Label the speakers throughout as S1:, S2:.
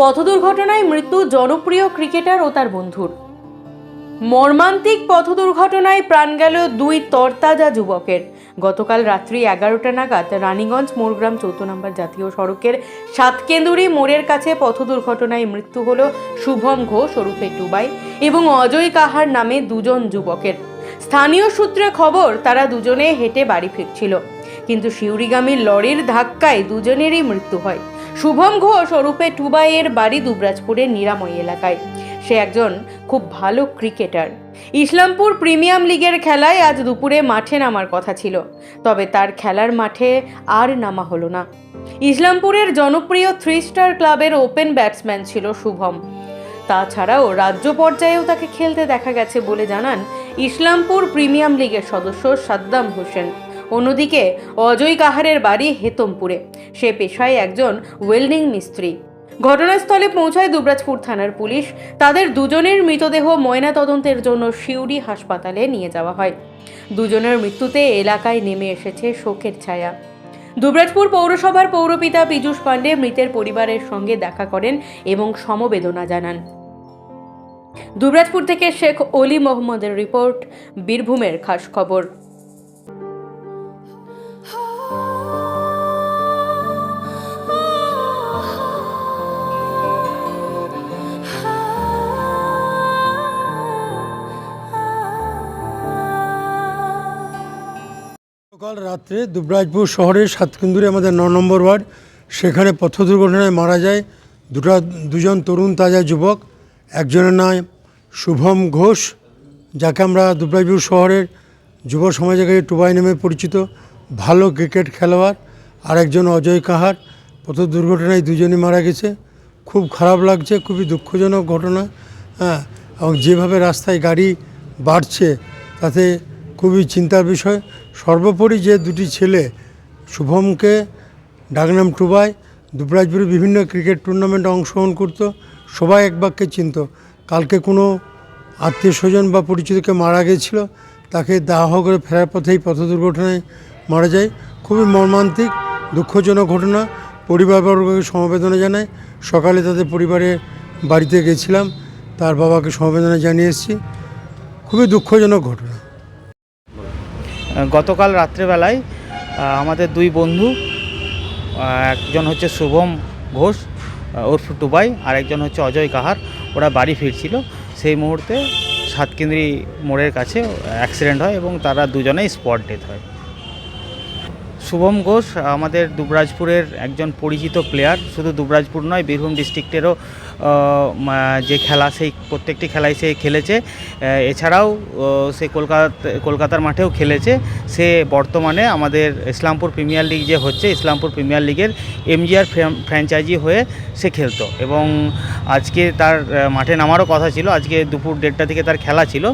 S1: পথ দুর্ঘটনায় মৃত্যু জনপ্রিয় ক্রিকেটার ও তার বন্ধুর। মর্মান্তিক পথ দুর্ঘটনায় প্রাণ গেল দুই তরতাজা যুবকের। গতকাল রাত্রি এগারোটা নাগাদ রানীগঞ্জ মোরগ্রাম চৌদ্দ নম্বর জাতীয় সড়কের সাতকেন্দুরি মোড়ের কাছে পথ দুর্ঘটনায় মৃত্যু হল শুভম ঘোষ ওরফে টুবাই এবং অজয় কাহার নামে দুজন যুবকের। স্থানীয় সূত্রে খবর, তারা দুজনে হেঁটে বাড়ি ফিরছিল। কিন্তু শিউরিগামী লরির ধাক্কায় দুজনেরই মৃত্যু হয়। শুভম ঘোষ ওরফে টুবাইয়ের বাড়ি দুবরাজপুরের নিরাময় এলাকায়। সে একজন খুব ভালো ক্রিকেটার। ইসলামপুর প্রিমিয়াম লিগের খেলায় আজ দুপুরে মাঠে নামার কথা ছিল। তবে তার খেলার মাঠে আর নামা হলো না। ইসলামপুরের জনপ্রিয় থ্রি স্টার ক্লাবের ওপেন ব্যাটসম্যান ছিল শুভম। তাছাড়াও রাজ্য পর্যায়েও তাকে খেলতে দেখা গেছে বলে জানান ইসলামপুর প্রিমিয়াম লিগের সদস্য সাদ্দাম হোসেন। অন্যদিকে অজয় কাহারের বাড়ি হেতমপুরে। সে পেশায় একজন ওয়েল্ডিং মিস্ত্রি। ঘটনাস্থলে পৌঁছায় দুবরাজপুর থানার পুলিশ। তাদের দুজনের মৃতদেহ ময়না তদন্তের জন্য সিউড়ি হাসপাতালে নিয়ে যাওয়া হয়। দুজনের মৃত্যুতে এলাকায় নেমে এসেছে শোকের ছায়া। দুবরাজপুর পৌরসভার পৌরপিতা পীযূষ পাণ্ডে মৃতের পরিবারের সঙ্গে দেখা করেন এবং সমবেদনা জানান। দুবরাজপুর থেকে শেখ অলি মোহাম্মদের রিপোর্ট, বীরভূমের খাস খবর।
S2: গতকাল রাত্রে দুবরাজপুর শহরের সাতকুন্দুরে আমাদের ন নম্বর ওয়ার্ড, সেখানে পথ দুর্ঘটনায় মারা যায় দুটা, দুজন তরুণ তাজা যুবক। একজনের নাম শুভম ঘোষ, যাকে আমরা দুবরাজপুর শহরের যুব সমাজের কাছে টুবাই নামে পরিচিত, ভালো ক্রিকেট খেলোয়াড় আর একজন অজয় কাহার। পথ দুর্ঘটনায় দুজনই মারা গেছে। খুব খারাপ লাগছে, খুবই দুঃখজনক ঘটনা। হ্যাঁ এবং যেভাবে রাস্তায় গাড়ি বাড়ছে, তাতে খুবই চিন্তার বিষয়। সর্বোপরি যে দুটি ছেলে, শুভমকে ডাকনাম টুবাই, দুবরাজপুরে বিভিন্ন ক্রিকেট টুর্নামেন্টে অংশগ্রহণ করতো, সবাই এক বাক্যে চিনত। কালকে কোনো আত্মীয় স্বজন বা পরিচিতকে মারা গেছিল, তাকে দাহ করে ফেরার পথেই পথ দুর্ঘটনায় মারা যায়। খুবই মর্মান্তিক, দুঃখজনক ঘটনা। পরিবারবর্গকে সমবেদনা জানায় সকালে তাদের পরিবারে বাড়িতে গেছিলাম, তার বাবাকে সমবেদনা জানিয়ে এসেছি। খুবই দুঃখজনক ঘটনা।
S3: গতকাল রাত্রেবেলায় আমাদের দুই বন্ধু একজন হচ্ছে শুভম ঘোষ ওরফু টুবাই, আর একজন হচ্ছে অজয় কাহার। ওরা বাড়ি ফিরছিল। সেই মুহূর্তে সাতকেন্দ্রি মোড়ের কাছে অ্যাক্সিডেন্ট হয় এবং তারা দুজনেই স্পট ডেথ হয়। শুভম ঘোষ, আমাদের দুবরাজপুরের একজন পরিচিত প্লেয়ার শুধু দুবরাজপুর নয়, বীরভূম ডিস্ট্রিক্টেরও যে খেলা সেই, প্রত্যেকটি খেলায় সে খেলেছে। এছাড়াও সে কলকাতা, কলকাতার মাঠেও খেলেছে। সে বর্তমানে আমাদের ইসলামপুর প্রিমিয়ার লিগ যে হচ্ছে, ইসলামপুর প্রিমিয়ার লিগের এমজিআর ফ্র্যাঞ্চাইজি হয়ে সে খেলতো। এবং আজকে তার মাঠে নামারও কথা ছিল। আজকে দুপুর দেড়টা থেকে তার খেলা ছিল।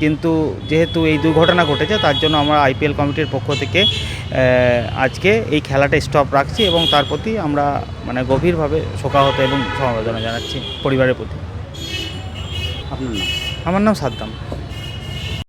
S3: কিন্তু যেহেতু এই দুর্ঘটনা ঘটেছে তার জন্য আমরা আইপিএল কমিটির পক্ষ থেকে আজকে এই খেলাটা স্টপ রাখছি এবং তার প্রতি আমরা মানে গভীরভাবে শোকাহত এবং সমবেদনা জানাচ্ছি পরিবারের প্রতি।
S4: আপনার নাম?
S3: আমার নাম সাদ্দাম।